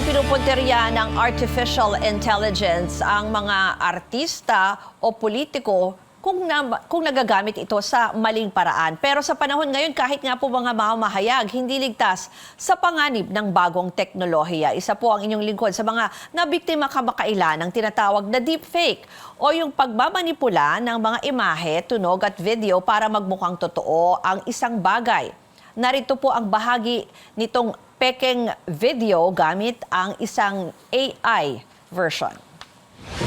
bang pinupunteriya ng artificial intelligence ang mga artista o politiko kung, na, kung nagagamit ito sa maling paraan. Pero sa panahon ngayon, kahit nga po mga mamahayag, hindi ligtas sa panganib ng bagong teknolohiya. Isa po ang inyong lingkod sa mga nabiktima kamakailan ng tinatawag na deepfake o yung pagmamanipula ng mga imahe, tunog at video para magmukhang totoo ang isang bagay. Narito po ang bahagi nitong pekeng video gamit ang isang AI version.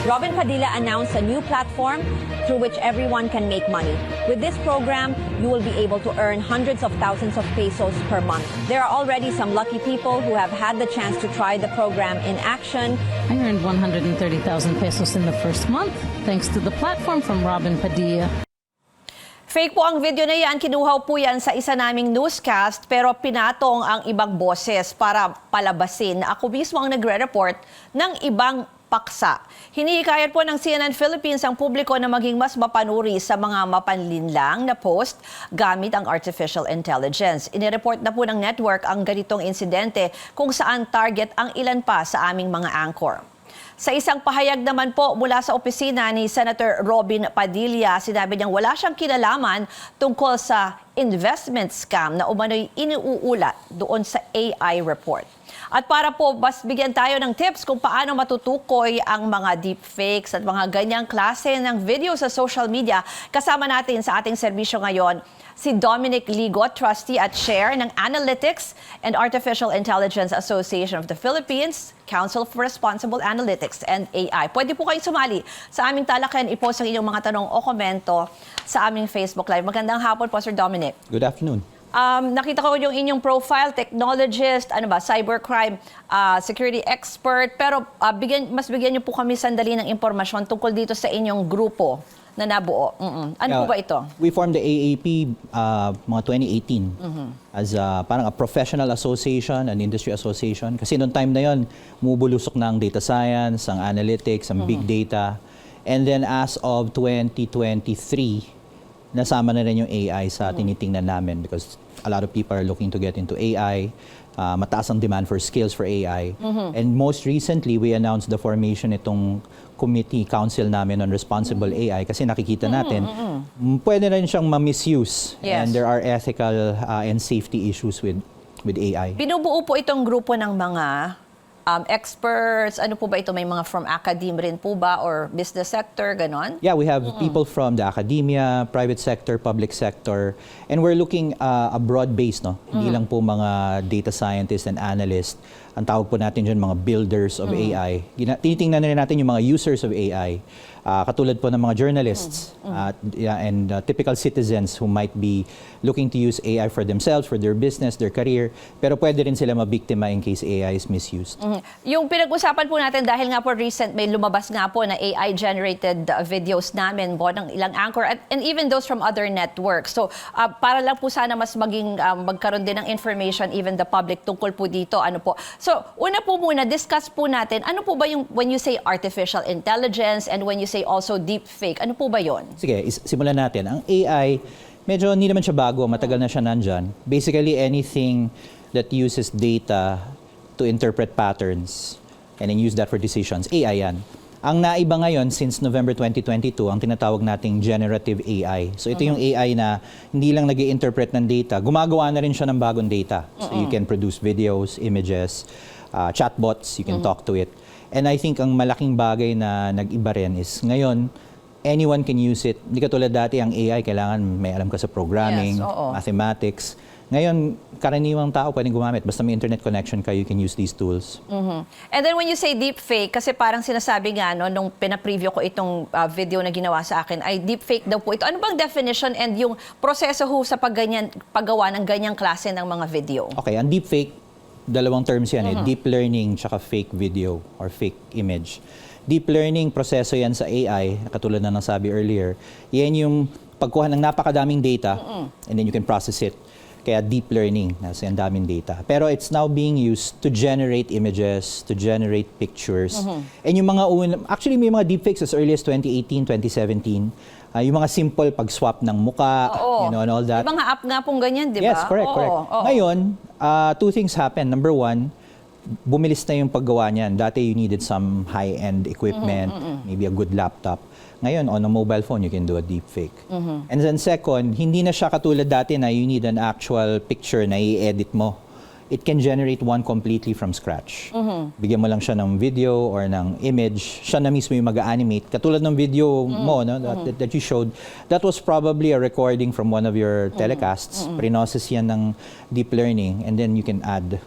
Robin Padilla announced a new platform through which everyone can make money. With this program, you will be able to earn hundreds of thousands of pesos per month. There are already some lucky people who have had the chance to try the program in action. I earned 130,000 pesos in the first month thanks to the platform from Robin Padilla. Fake po ang video na yan. Kinuha po yan sa isa naming newscast pero pinatong ang ibang boses para palabasin. Ako mismo ang nagre-report ng ibang paksa. Hinihikayat po ng CNN Philippines ang publiko na maging mas mapanuri sa mga mapanlinlang na post gamit ang artificial intelligence. Inireport na po ng network ang ganitong insidente kung saan target ang ilan pa sa aming mga anchor. Sa isang pahayag naman po mula sa opisina ni Senator Robin Padilla, sinabi niyang wala siyang kinalaman tungkol sa investment scam na umano'y iniuulat doon sa AI report. At para po mas bigyan tayo ng tips kung paano matutukoy ang mga deepfakes at mga ganyang klase ng video sa social media, kasama natin sa ating serbisyo ngayon si Dominic Ligot, trustee at chair ng Analytics and Artificial Intelligence Association of the Philippines, Council for Responsible Analytics and AI. Pwede po kayong sumali sa aming talakayan, i-post ang inyong mga tanong o komento sa aming Facebook Live. Magandang hapon po, Sir Dominic. Good afternoon. Um, nakita ko yung inyong profile, technologist, ano ba, cybercrime, ah, security expert. Pero ah, bigyan, mas bigyan niyo po kami sandali ng impormasyon tungkol dito sa inyong grupo na nabuo. Mm-mm. Ano po Uh, ba ito? We formed the AAP uh, mga 2018 as a, parang a professional association, an industry association. Kasi noong time na yon, mubulusok na ang data science, ang analytics, ang big data. And then as of 2023, nasama na rin yung AI sa tinitingnan namin because a lot of people are looking to get into AI. Uh, mataas ang demand for skills for AI. And most recently, we announced the formation itong committee council namin on responsible AI kasi nakikita natin mm, pwede rin siyang ma-misuse Yes. and there are ethical uh, and safety issues with with AI. Binubuo po itong grupo ng mga um, experts. Ano po ba ito? May mga from academe rin po ba? Or business sector, ganon? Yeah, we have people from the academia, private sector, public sector, and we're looking uh, a broad base, no? Hindi lang po mga data scientists and analysts. Ang tawag po natin dyan, mga builders of AI. Gina- tinitingnan na rin natin yung mga users of AI. Uh, katulad po ng mga journalists at yeah, and uh, typical citizens who might be looking to use AI for themselves, for their business, their career, pero pwede rin sila mabiktima in case AI is misused. Mhm. Yung pinag-usapan po natin dahil nga po recent may lumabas nga po na AI-generated uh, videos namin po ng ilang anchor at, and even those from other networks. So uh, para lang po sana mas maging um, magkaroon din ng information even the public tungkol po dito ano po. So una po muna discuss po natin ano po ba yung when you say artificial intelligence and when you say also deep fake ano po ba yon? Sige, is- simulan natin. Ang AI, medyo hindi naman siya bago, matagal na siya nandyan. Basically, anything that uses data to interpret patterns and then use that for decisions, AI yan. Ang naiba ngayon, since November 2022, ang tinatawag nating generative AI. So ito yung AI na hindi lang nag interpret ng data, gumagawa na rin siya ng bagong data. So you can produce videos, images, uh, chatbots, you can talk to it. And I think ang malaking bagay na nag-iba rin is ngayon, anyone can use it. Hindi katulad dati ang AI, kailangan may alam ka sa programming, Yes, oo. mathematics. Ngayon, karaniwang tao pwedeng gumamit. Basta may internet connection ka, you can use these tools. And then when you say deep fake, kasi parang sinasabi nga no, nung pina-preview ko itong uh, video na ginawa sa akin, ay deep fake daw po ito. Ano bang definition and yung proseso ho sa pagganyan, paggawa ng ganyang klase ng mga video? Okay, ang deepfake, dalawang terms yan eh. Deep learning tsaka fake video or fake image. Deep learning, proseso yan sa AI, katulad na nasabi earlier. Yan yung pagkuha ng napakadaming data and then you can process it. Kaya deep learning, nasa ang daming data. Pero it's now being used to generate images, to generate pictures. And yung mga un- actually may mga deepfakes as early as 2018, 2017. Ah, yung mga simple pag-swap ng muka, Oo. you know, and all that. Yung mga app nga pong ganyan, di ba? Yes, correct, Oo, correct. oo. Ngayon, uh, two things happen. Number one, bumilis na yung paggawa niyan. Dati you needed some high-end equipment, maybe a good laptop. Ngayon, on a mobile phone, you can do a deep fake. And then second, hindi na siya katulad dati na you need an actual picture na i-edit mo. It can generate one completely from scratch. Bigyan mo lang siya ng video or ng image, siya na mismo yung mag-animate. Katulad ng video mo no, that, that, that you showed, that was probably a recording from one of your telecasts. Prinoces yan ng deep learning and then you can add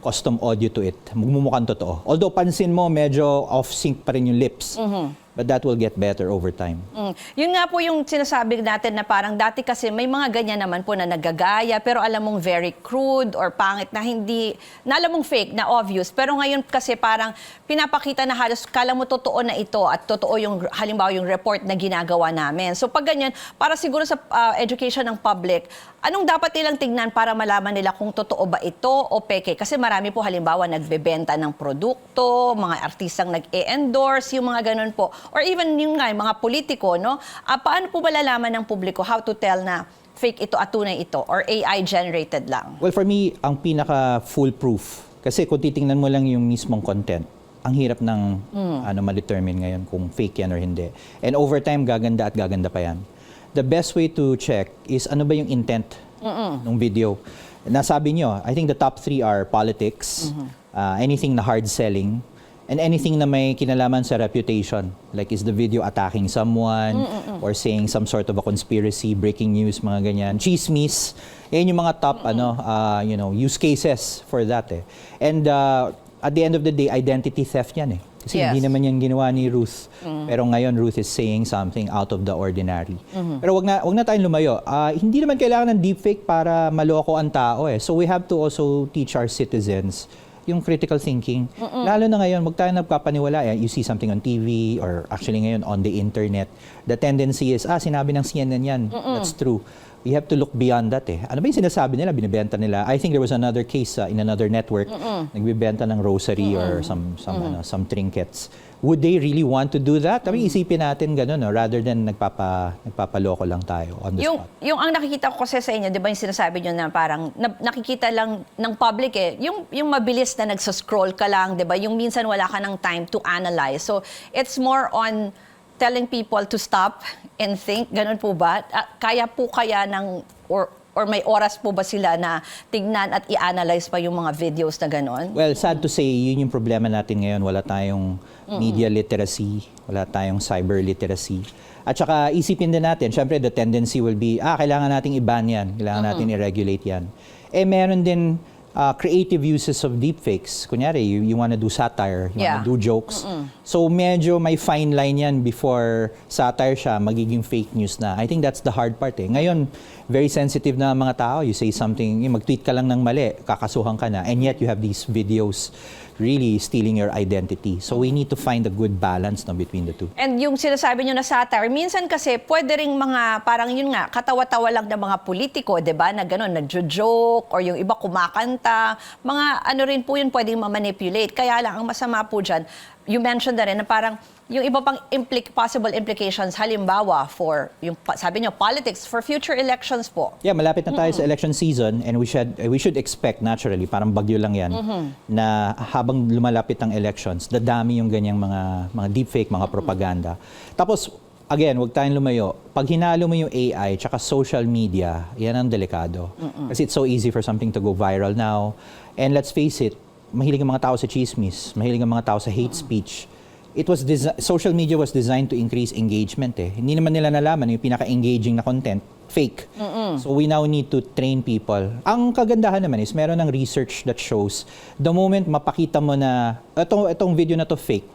custom audio to it. Magmumukhang totoo. Although pansin mo, medyo off-sync pa rin yung lips. But that will get better over time. Mm. Yun nga po yung sinasabi natin na parang dati kasi may mga ganyan naman po na nagagaya pero alam mong very crude or pangit na hindi, na alam mong fake, na obvious. Pero ngayon kasi parang pinapakita na halos kala mo totoo na ito at totoo yung halimbawa yung report na ginagawa namin. So pag ganyan, para siguro sa uh, education ng public, anong dapat nilang tignan para malaman nila kung totoo ba ito o peke? Kasi marami po halimbawa nagbebenta ng produkto, mga artistang nag-e-endorse, yung mga ganun po. Or even yung nga, yung mga politiko, no? Ah, paano po malalaman ng publiko how to tell na fake ito at tunay ito or AI generated lang? Well, for me, ang pinaka foolproof. Kasi kung titingnan mo lang yung mismong content, ang hirap ng ano ma-determine ngayon kung fake yan or hindi. And over time, gaganda at gaganda pa yan. The best way to check is ano ba yung intent ng video. Nasabi nyo, I think the top three are politics, uh, anything na hard selling, and anything na may kinalaman sa reputation. Like is the video attacking someone or saying some sort of a conspiracy, breaking news, mga ganyan. Chismis. Yan yung mga top ano, uh, you know, use cases for that eh. And uh, at the end of the day, identity theft yan eh. Kasi Yes. hindi naman yan ginawa ni Ruth. Pero ngayon, Ruth is saying something out of the ordinary. Pero wag na, wag na tayong lumayo. Ah, hindi naman kailangan ng deepfake para maloko ang tao eh. So we have to also teach our citizens yung critical thinking. Lalo na ngayon, wag tayo nagpapaniwala. Eh. You see something on TV or actually ngayon on the internet. The tendency is, ah, sinabi ng CNN yan. That's true. We have to look beyond that eh. Ano ba yung sinasabi nila, binibenta nila? I think there was another case uh, in another network, nagbibenta ng rosary or some some ano, some trinkets. Would they really want to do that? I mean, isipin natin ganun, no? rather than nagpapa, nagpapaloko lang tayo on the Yung, spot. yung ang nakikita ko kasi sa inyo, di ba yung sinasabi nyo na parang na- nakikita lang ng public eh, yung, yung mabilis na nagsascroll ka lang, di ba? Yung minsan wala ka ng time to analyze. So, it's more on telling people to stop and think, ganun po ba? Ah, Kaya po kaya ng, or, or may oras po ba sila na tignan at i-analyze pa yung mga videos na ganun? Well, sad to say, yun yung problema natin ngayon. Wala tayong media literacy, wala tayong cyber literacy. At saka isipin din natin, syempre the tendency will be, ah, kailangan nating i-ban yan, kailangan natin i-regulate yan. Eh, meron din uh, creative uses of deepfakes. Kunyari, you, you wanna do satire, you Yeah. wanna do jokes. So medyo may fine line yan before satire siya, magiging fake news na. I think that's the hard part eh. Ngayon, very sensitive na mga tao. You say something, mag-tweet ka lang ng mali, kakasuhan ka na. And yet you have these videos really stealing your identity. So we need to find a good balance no, between the two. And yung sinasabi nyo na satire, minsan kasi pwede ring mga, parang yun nga, katawa-tawa lang ng mga politiko, di ba, na gano'n, nagjo-joke, or yung iba kumakanta, mga ano rin po yun pwedeng ma-manipulate. Kaya lang, ang masama po dyan, you mentioned na rin na parang yung iba pang implic- possible implications, halimbawa for, yung sabi nyo, politics, for future elections po. Yeah, malapit na tayo sa election season and we should we should expect naturally, parang bagyo lang 'yan, na habang lumalapit ang elections, dadami yung ganyang mga mga deepfake, mga propaganda. Tapos again, wag tayong lumayo. Pag hinalo mo yung AI tsaka social media, yan ang delikado. Kasi it's so easy for something to go viral now. And let's face it, mahilig ang mga tao sa chismis, mahilig ang mga tao sa hate speech it was social media was designed to increase engagement eh. Hindi naman nila nalaman yung pinaka-engaging na content, fake. So we now need to train people. Ang kagandahan naman is meron ng research that shows the moment mapakita mo na etong etong video na to fake.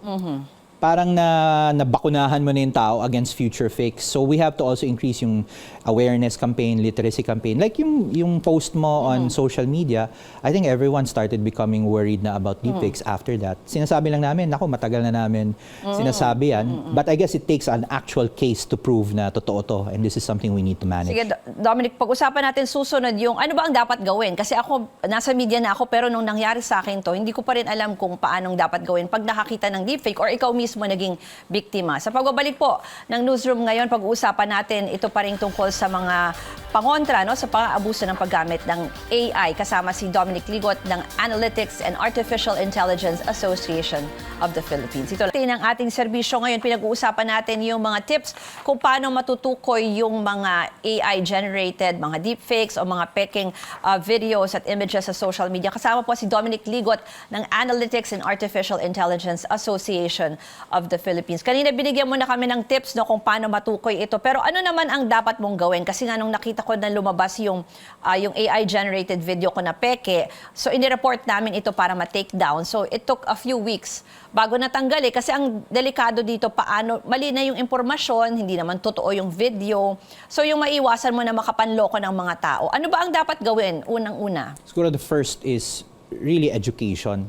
Parang na nabakunahan mo na yung tao against future fakes. So we have to also increase yung awareness campaign, literacy campaign. Like yung yung post mo on social media, I think everyone started becoming worried na about deepfakes after that. Sinasabi lang namin, nako matagal na namin sinasabi yan. But I guess it takes an actual case to prove na totoo to and this is something we need to manage. Sige, Do- Dominic, pag-usapan natin susunod yung ano ba ang dapat gawin? Kasi ako, nasa media na ako, pero nung nangyari sa akin to, hindi ko pa rin alam kung paanong dapat gawin pag nakakita ng deepfake or ikaw mismo mismo naging biktima. Sa pagbabalik po ng newsroom ngayon, pag-uusapan natin ito pa rin tungkol sa mga pangontra no, sa pang-aabuso ng paggamit ng AI. Kasama si Dominic Ligot ng Analytics and Artificial Intelligence Association of the Philippines. Ito lang ang ating serbisyo ngayon. Pinag-uusapan natin yung mga tips kung paano matutukoy yung mga AI-generated, mga deepfakes o mga peking uh, videos at images sa social media. Kasama po si Dominic Ligot ng Analytics and Artificial Intelligence Association of the Philippines. Kanina binigyan mo na kami ng tips no, kung paano matukoy ito. Pero ano naman ang dapat mong gawin? Kasi nga nung nakita ko na lumabas yung, uh, yung AI-generated video ko na peke, so inireport namin ito para ma-take down. So it took a few weeks bago natanggal eh. Kasi ang delikado dito, paano, mali na yung impormasyon, hindi naman totoo yung video. So yung maiwasan mo na makapanloko ng mga tao. Ano ba ang dapat gawin unang-una? Siguro the first is really education.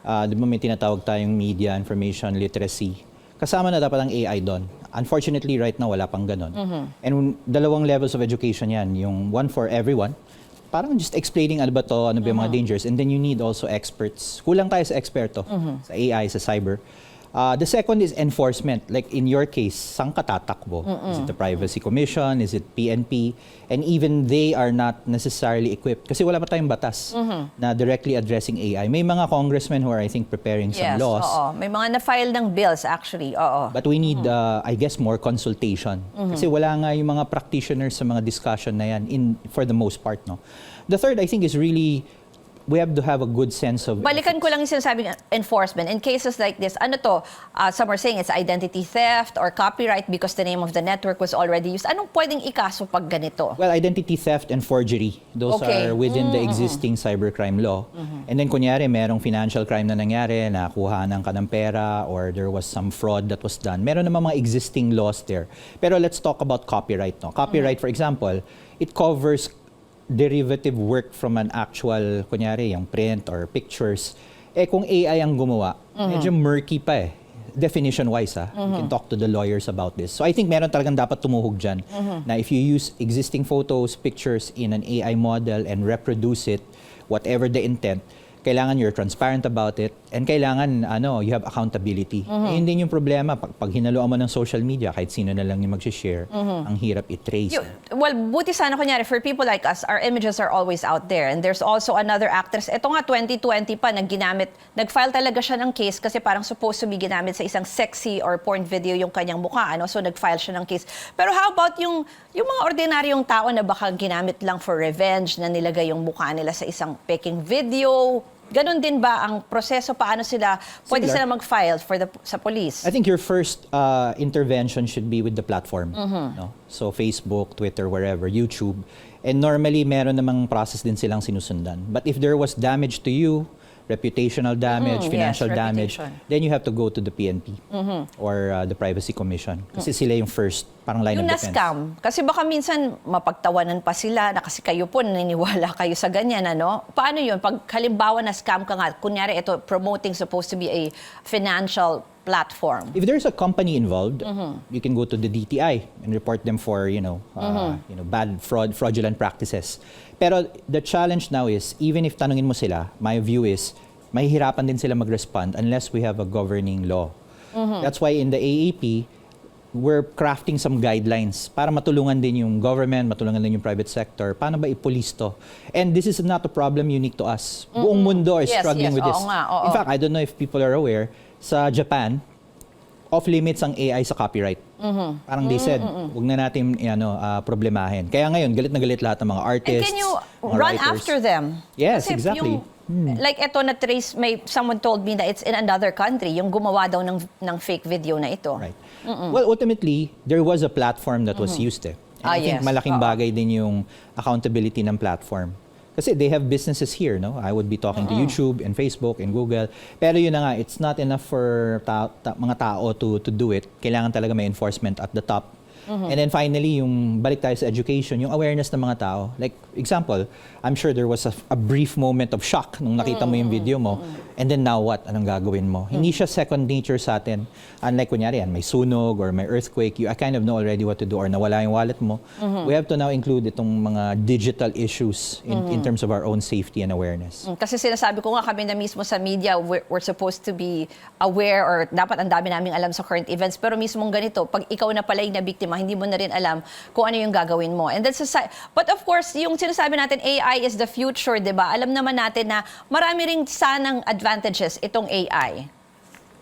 Ah, di ba may tinatawag tayong media, information, literacy. Kasama na dapat ang AI doon. Unfortunately, right now, wala pang ganun. And dalawang levels of education yan. Yung one for everyone, parang just explaining ano ba to, ano ba yung mga dangers. And then you need also experts. Kulang tayo sa eksperto, sa AI, sa cyber. Uh, the second is enforcement. Like in your case, saan ka tatakbo? Is it the Privacy Commission? Is it PNP? And even they are not necessarily equipped. Kasi wala pa tayong batas na directly addressing AI. May mga congressmen who are, I think, preparing some laws. oo. May mga na-file ng bills actually. Oo. But we need, uh, I guess, more consultation. Kasi wala nga yung mga practitioners sa mga discussion na yan in, for the most part. No? The third, I think, is really, we have to have a good sense of... Balikan ko lang yung sinasabing enforcement. In cases like this, ano to? Uh, some are saying it's identity theft or copyright because the name of the network was already used. Anong pwedeng ikaso pag ganito? Well, identity theft and forgery, those Okay. are within the existing cybercrime law. And then kunyari, merong financial crime na nangyari, nakuhanan ka ng pera or there was some fraud that was done. Meron naman mga existing laws there. Pero let's talk about copyright. No? Copyright, for example, it covers derivative work from an actual, kunyari, yung print or pictures. Eh kung AI ang gumawa, medyo murky pa eh definition-wise ah, you can talk to the lawyers about this. So I think meron talagang dapat tumuhog dyan na if you use existing photos, pictures in an AI model and reproduce it, whatever the intent, kailangan you're transparent about it and kailangan ano you have accountability. Eh, yun din yung problema pag, pag hinaluan mo ng social media kahit sino na lang yung mag-share, ang hirap i-trace. Yo- well, buti sana kunyari, for people like us, our images are always out there. And there's also another actress. Ito nga, 2020 pa, nagginamit, nag-file talaga siya ng case kasi parang supposed to be ginamit sa isang sexy or porn video yung kanyang mukha. Ano? So, nag-file siya ng case. Pero how about yung, yung mga ordinaryong tao na baka ginamit lang for revenge, na nilagay yung mukha nila sa isang peking video? Ganon din ba ang proseso? Paano sila, pwede Similar. sila mag-file for the, sa police? I think your first uh, intervention should be with the platform. No? So Facebook, Twitter, wherever, YouTube. And normally, meron namang process din silang sinusundan. But if there was damage to you, reputational damage, Mhm, financial yes, damage. Mm-hmm. then you have to go to the PNP or uh, the Privacy Commission. Kasi sila yung first, parang line Yung of defense. na-scam. Kasi baka minsan mapagtawanan pa sila na kasi kayo po naniniwala kayo sa ganyan, ano? Paano yun? Pag halimbawa na-scam ka nga, kunyari ito, promoting supposed to be a financial platform. If there's a company involved, Mm-hmm. you can go to the DTI and report them for, you know, uh, Mm-hmm. you know, bad fraud, fraudulent practices. Pero the challenge now is, even if tanungin mo sila, my view is, mahihirapan din sila mag-respond unless we have a governing law. Mm-hmm. That's why in the AAP, we're crafting some guidelines para matulungan din yung government, matulungan din yung private sector. Paano ba i-police to? And this is not a problem unique to us. Buong mundo is Yes, struggling yes. with this. Oo nga, oo. In fact, I don't know if people are aware, sa Japan, off-limits ang AI sa copyright. Mm-hmm. Parang they said, wag na natin ano, ah, problemahin. Kaya ngayon, galit na galit lahat ng mga And artists, can you run writers. after them? Yes, Kasi exactly. Hmm. Yung, Like ito na trace, may someone told me that it's in another country, yung gumawa daw ng, ng fake video na ito. Right. Well, ultimately, there was a platform that was used eh. And Ah, I think yes. malaking Oo. bagay din yung accountability ng platform. Kasi they have businesses here, no? I would be talking to YouTube and Facebook and Google. Pero yun na nga, it's not enough for ta- ta- mga tao to, to do it. Kailangan talaga may enforcement at the top. And then finally, yung balik tayo sa education, yung awareness ng mga tao. Like, example, I'm sure there was a, a brief moment of shock nung nakita mo yung video mo. And then now what? Anong gagawin mo? Hindi siya second nature sa atin. Unlike kunyari yan, may sunog or may earthquake, you I kind of know already what to do or nawala yung wallet mo. We have to now include itong mga digital issues in, in terms of our own safety and awareness. Mm, Kasi sinasabi ko nga kami na mismo sa media, we're, we're supposed to be aware or dapat ang dami naming alam sa current events. Pero mismong ganito, pag ikaw na pala yung nabiktima, hindi mo na rin alam kung ano yung gagawin mo. And that's a, but of course, yung sinasabi natin, AI is the future, di ba? Alam naman natin na marami ring sanang advantages itong AI.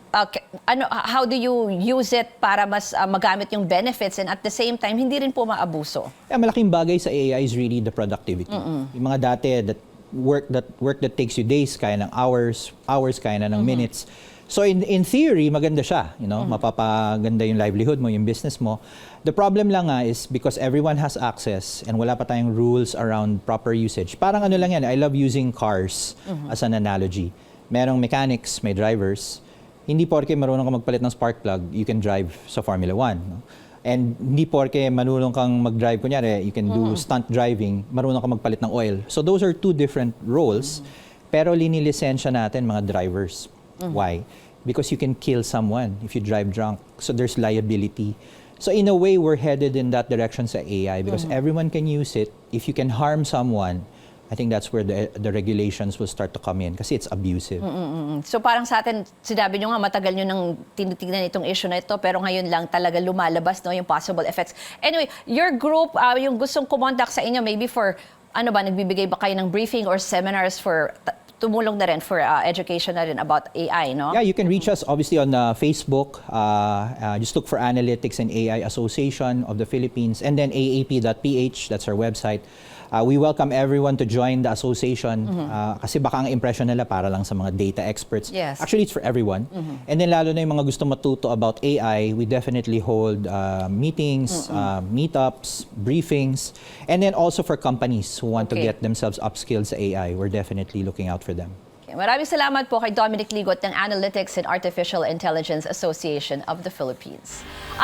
Okay, ano, how do you use it para mas ah, magamit yung benefits and at the same time, hindi rin po maabuso? Yeah, malaking bagay sa AI is really the productivity. Yung mga dati that work that work that takes you days kaya ng hours, hours kaya na ng minutes. So in in theory maganda siya, you know, mapapaganda yung livelihood mo, yung business mo. The problem lang nga is because everyone has access and wala pa tayong rules around proper usage. Parang ano lang yan, I love using cars as an analogy. Merong mechanics, may drivers. Hindi porke marunong ka magpalit ng spark plug, you can drive sa Formula 1. No? And hindi porke marunong kang mag-drive, kunyari, you can do stunt driving, marunong ka magpalit ng oil. So those are two different roles, pero linilisensya natin mga drivers. Why? Because you can kill someone if you drive drunk. So there's liability. So in a way, we're headed in that direction sa AI because everyone can use it. If you can harm someone, I think that's where the, the regulations will start to come in kasi it's abusive. Mm, So parang sa atin, sinabi nyo nga matagal nyo nang tinitignan itong issue na ito pero ngayon lang talaga lumalabas no, yung possible effects. Anyway, your group, uh, yung gustong kumontak sa inyo maybe for, ano ba, nagbibigay ba kayo ng briefing or seminars for, tumulong na rin for uh, education na rin about AI, no? Yeah, you can reach us obviously on uh, Facebook. Uh, uh, just look for Analytics and AI Association of the Philippines and then aap.ph, that's our website. Uh, we welcome everyone to join the association uh, kasi baka ang impression nila para lang sa mga data experts. Yes. Actually, it's for everyone. And then lalo na yung mga gusto matuto about AI, we definitely hold uh, meetings, uh, meetups, briefings, and then also for companies who want Okay. to get themselves upskilled sa AI, we're definitely looking out for them. Okay, Maraming salamat po kay Dominic Ligot ng Analytics and Artificial Intelligence Association of the Philippines.